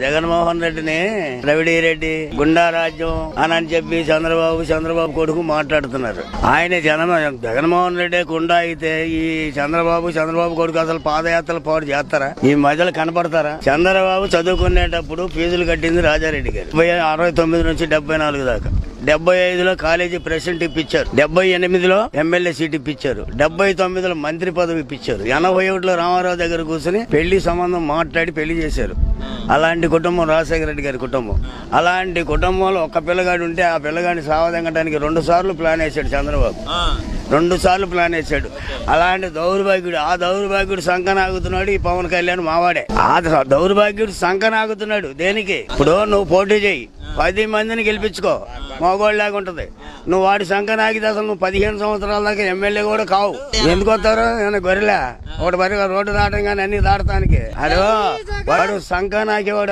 జగన్మోహన్ రెడ్డిని ద్రవిడీ రెడ్డి గుండా రాజ్యం అని అని చెప్పి చంద్రబాబు చంద్రబాబు కొడుకు మాట్లాడుతున్నారు. ఆయన జన జగన్మోహన్ రెడ్డి గుండా అయితే ఈ చంద్రబాబు చంద్రబాబు కొడుకు అసలు పాదయాత్రలు పాటు చేస్తారా? ఈ మధ్యలో కనపడతారా? చంద్రబాబు చదువుకునేటప్పుడు ఫీజులు కట్టింది రాజారెడ్డి గారు. అరవై తొమ్మిది నుంచి డెబ్బై నాలుగు దాకా. డెబ్బై ఐదులో కాలేజీ ప్రెసిడెంట్ ఇప్పించారు డెబ్బై ఎనిమిదిలో ఎమ్మెల్యే సీట్ ఇప్పించారు డెబ్బై తొమ్మిదిలో మంత్రి పదవి ఇప్పించారు ఎనభై ఒకటిలో రామారావు దగ్గర కూర్చుని పెళ్ళి సంబంధం మాట్లాడి పెళ్ళి చేశారు. అలాంటి కుటుంబం రాజశేఖర రెడ్డి గారి కుటుంబం. అలాంటి కుటుంబంలో ఒక్క పిల్లగాడు ఉంటే ఆ పిల్లగాడిని సావదెంగడానికి రెండు సార్లు ప్లాన్ వేశాడు చంద్రబాబు. రెండు సార్లు ప్లాన్ వేశాడు. అలాంటి దౌర్భాగ్యుడు ఆ దౌర్భాగ్యుడు సంకనాగుతున్నాడు ఈ పవన్ కళ్యాణ్ మావాడే. ఆ దౌర్భాగ్యుడు సంకనాగుతున్నాడు దేనికి? ఇప్పుడు నువ్వు పోటీ చేయి. పది మందిని గెలిపించుకో. మగోళ్ళలాగా ఉంటుంది. నువ్వు వాడి సంకనాగితే అసలు నువ్వు పదిహేను సంవత్సరాల దాకా ఎమ్మెల్యే కూడా కావు. ఎందుకు వస్తారు? నేను గొర్రెలా? ఒకటి మరి రోడ్డు దాటం కానీ అన్ని దాటడానికి. అరే వాడు సంఖ్య వాడు